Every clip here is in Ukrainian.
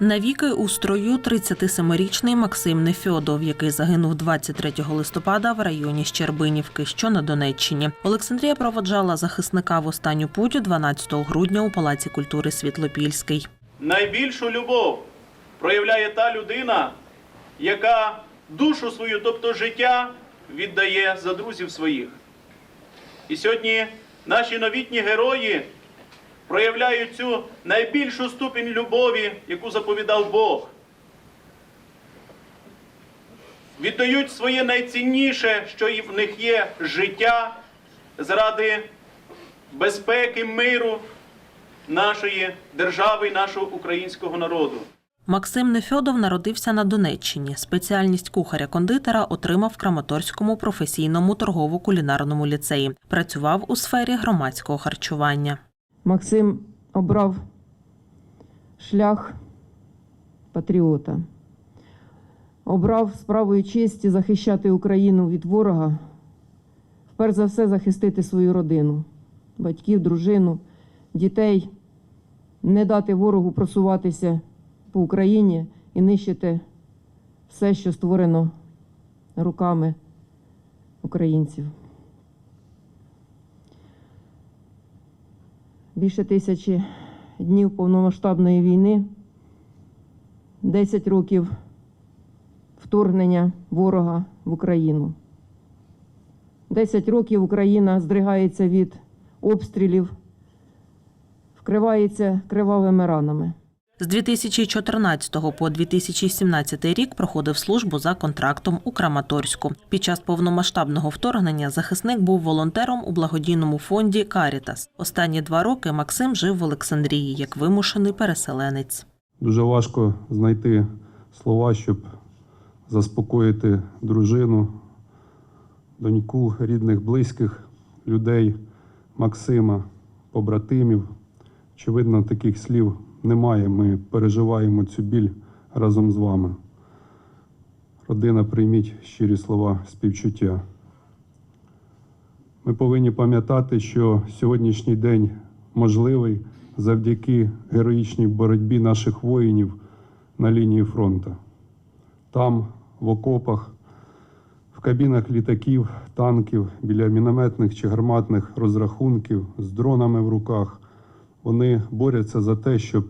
Навіки у строю 37-річний Максим Нефьодов, який загинув 23 листопада в районі Щербинівки, що на Донеччині. Олександрія проводжала захисника в останню путь 12 грудня у Палаці культури Світлопільський. Найбільшу любов проявляє та людина, яка душу свою, тобто життя, віддає за друзів своїх. І сьогодні наші новітні герої проявляють цю найбільшу ступінь любові, яку заповідав Бог. Віддають своє найцінніше, що і в них є життя заради безпеки, миру нашої держави і нашого українського народу. Максим Нефьодов народився на Донеччині. Спеціальність кухаря-кондитера отримав в Краматорському професійному торгово-кулінарному ліцеї. Працював у сфері громадського харчування. Максим обрав шлях патріота, обрав справою честі захищати Україну від ворога, вперше за все захистити свою родину, батьків, дружину, дітей, не дати ворогу просуватися по Україні і нищити все, що створено руками українців. Більше тисячі днів повномасштабної війни, 10 років вторгнення ворога в Україну. 10 років Україна здригається від обстрілів, вкривається кривавими ранами. З 2014 по 2017 рік проходив службу за контрактом у Краматорську. Під час повномасштабного вторгнення захисник був волонтером у благодійному фонді Карітас. Останні два роки Максим жив в Олександрії як вимушений переселенець. Дуже важко знайти слова, щоб заспокоїти дружину, доньку, рідних, близьких людей, Максима, побратимів. Очевидно, таких слів немає. Ми переживаємо цю біль разом з вами. Родина, прийміть щирі слова співчуття. Ми повинні пам'ятати, що сьогоднішній день можливий завдяки героїчній боротьбі наших воїнів на лінії фронту. Там, в окопах, в кабінах літаків, танків, біля мінометних чи гарматних розрахунків з дронами в руках. Вони борються за те, щоб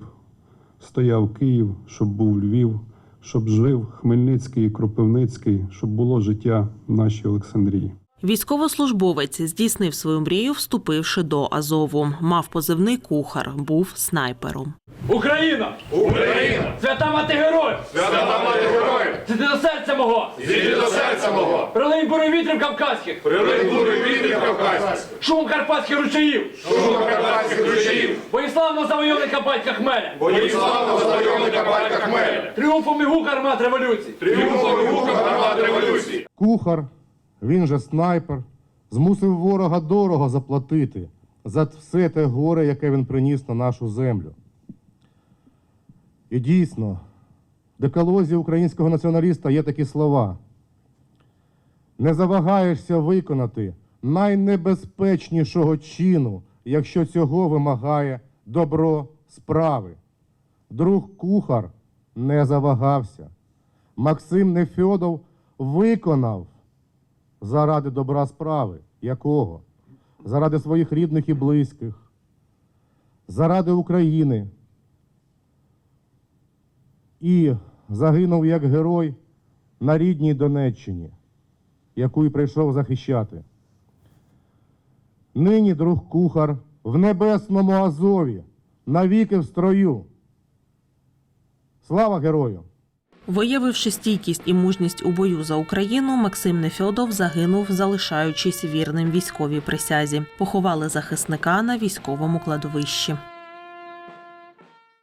стояв Київ, щоб був Львів, щоб жив Хмельницький і Кропивницький, щоб було життя в нашій Олександрії. Військовослужбовець здійснив свою мрію, вступивши до Азову. Мав позивний кухар, був снайпером. Україна! Україна! Свята мати героїв! Свята мати героїв! Зійди до серця мого! Зійди до серця мого! Прилинь бури вітрів кавказьких! Прилинь бури! Шум карпатських ручаїв! Шум карпатських ручаїв! Боїславно завойовника батька Хмеля! Боїславного знайомника батька Хмеля! Тріумфом і гук армат революції! Тріумфом і гуком гармат революції! Кухар, він же снайпер, змусив ворога дорого заплатити за все те горе, яке він приніс на нашу землю. І дійсно, в декалозі українського націоналіста є такі слова. Не завагаєшся виконати найнебезпечнішого чину, якщо цього вимагає добро справи. Друг кухар не завагався. Максим Нефьодов виконав заради добра справи. Якого? Заради своїх рідних і близьких, заради України. І загинув як герой на рідній Донеччині, яку й прийшов захищати. Нині друг кухар в небесному Азові, навіки в строю. Слава герою! Виявивши стійкість і мужність у бою за Україну, Максим Нефьодов загинув, залишаючись вірним військовій присязі. Поховали захисника на військовому кладовищі.